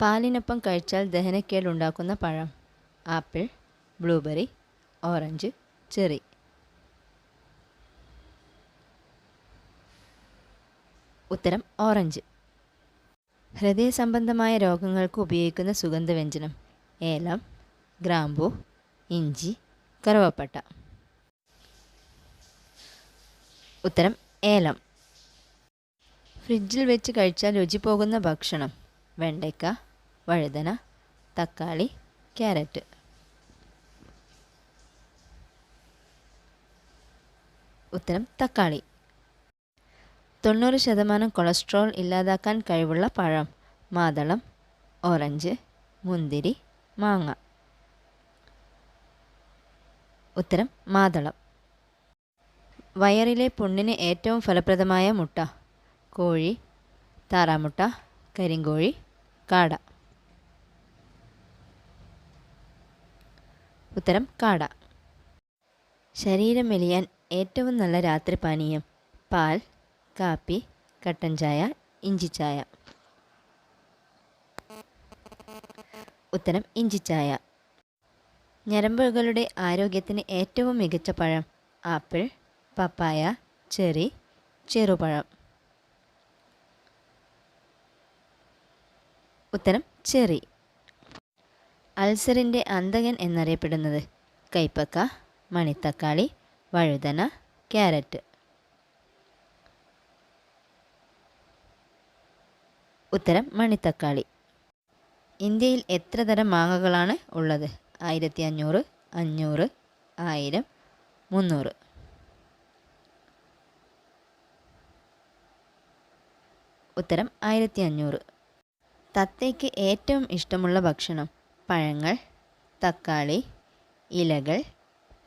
പാലിനൊപ്പം കഴിച്ചാൽ ദഹനക്കേടുണ്ടാക്കുന്ന പഴം. Apple blueberry orange cherry. ഉത്തരം ഓറഞ്ച്. ഹൃദയ സംബന്ധമായ രോഗങ്ങൾക്ക് ഉപയോഗിക്കുന്ന സുഗന്ധവ്യഞ്ജനം. ഏലം ഗ്രാമ്പു ഇഞ്ചി കറുവപ്പട്ട. ഉത്തരം ഏലം. ഫ്രിഡ്ജിൽ വെച്ച് കഴിച്ചാൽ രുചി പോകുന്ന ഭക്ഷണം. വെണ്ടയ്ക്ക വഴുതന തക്കാളി ക്യാരറ്റ്. ഉത്തരം തക്കാളി. തൊണ്ണൂറ് ശതമാനം കൊളസ്ട്രോൾ ഇല്ലാതാക്കാൻ കഴിവുള്ള പഴം മാതളം ഓറഞ്ച് മുന്തിരി മാങ്ങ. ഉത്തരം മാതളം. വയറിലെ പുണ്ണിന് ഏറ്റവും ഫലപ്രദമായ മുട്ട കോഴി താറാമുട്ട കരിങ്കോഴി കാട. ഉത്തരം കാട. ശരീരം മെലിയാൻ ഏറ്റവും നല്ല രാത്രി പാനീയം പാൽ കാപ്പി കട്ടൻ ചായ ഇഞ്ചിച്ചായ ഉത്തരം ഇഞ്ചിച്ചായ ഞരമ്പുകളുടെ ആരോഗ്യത്തിന് ഏറ്റവും മികച്ച പഴം ആപ്പിൾ പപ്പായ ചെറി ചെറുപഴം. ഉത്തരം ചെറി. അൾസറിന്റെ അന്തകൻ എന്നറിയപ്പെടുന്നത്. കൈപ്പക്ക മണിത്തക്കാളി വഴുതന ക്യാരറ്റ്. ഉത്തരം മണിത്തക്കാളി. ഇന്ത്യയിൽ എത്ര തരം മാങ്ങകളാണ് ഉള്ളത്? ആയിരത്തി അഞ്ഞൂറ് അഞ്ഞൂറ് ആയിരം മുന്നൂറ്. ഉത്തരം ആയിരത്തി അഞ്ഞൂറ് തത്തയ്ക്ക് ഏറ്റവും ഇഷ്ടമുള്ള ഭക്ഷണം? പഴങ്ങൾ തക്കാളി ഇലകൾ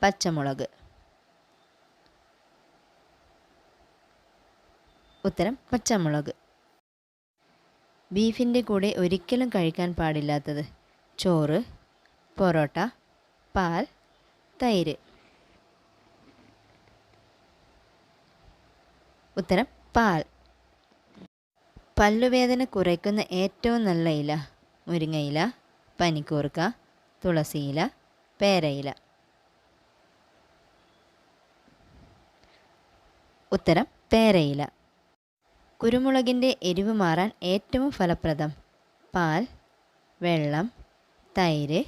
പച്ചമുളക്. ഉത്തരം പച്ചമുളക്. ബീഫിന്റെ കൂടെ ഒരിക്കലും കഴിക്കാൻ പാടില്ലാത്തത് ചോറ് പൊറോട്ട പാൽ തൈര്. ഉത്തരം പാൽ. പല്ലുവേദന കുറയ്ക്കുന്ന ഏറ്റവും നല്ല ഇല മുരിങ്ങയില പനിക്കൂർക്ക തുളസിയില പേരയില. ഉത്തരം പേരയില. കുരുമുളകിന്റെ എരിവ് മാറാൻ ഏറ്റവും ഫലപ്രദം പാൽ വെള്ളം തൈര്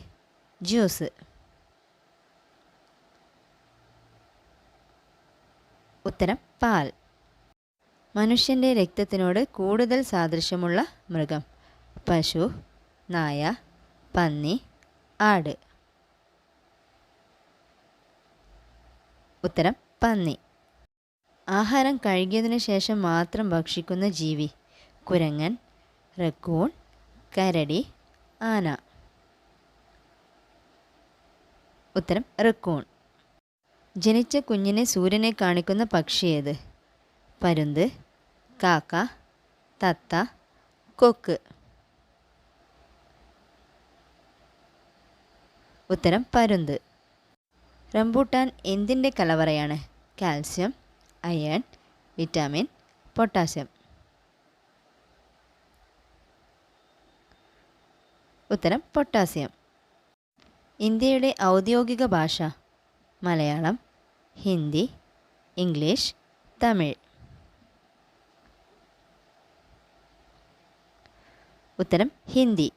ജ്യൂസ്. ഉത്തരം പാൽ. മനുഷ്യന്റെ രക്തത്തിനോട് കൂടുതൽ സാദൃശ്യമുള്ള മൃഗം പശു നായ പന്നി ആട്. ഉത്തരം പന്നി. ആഹാരം കഴുകിയതിനു ശേഷം മാത്രം ഭക്ഷിക്കുന്ന ജീവി കുരങ്ങൻ റക്കൂൺ കരടി ആന. ഉത്തരം റക്കൂൺ. ജനിച്ച കുഞ്ഞിനെ സൂര്യനെ കാണിക്കുന്ന പക്ഷി ഏത്? പരുന്ത് കാക്ക തത്ത കൊക്ക്. ഉത്തരം പരുന്ത്. റംബൂട്ടാൻ എന്തിന്റെ കലവറയാണ്? Calcium iron vitamin potassium. ഉത്തരം പൊട്ടാസ്യം. ഇന്ത്യയുടെ ഔദ്യോഗിക ഭാഷ മലയാളം ഹിന്ദി ഇംഗ്ലീഷ് തമിഴ്. ഉത്തരം ഹിന്ദി.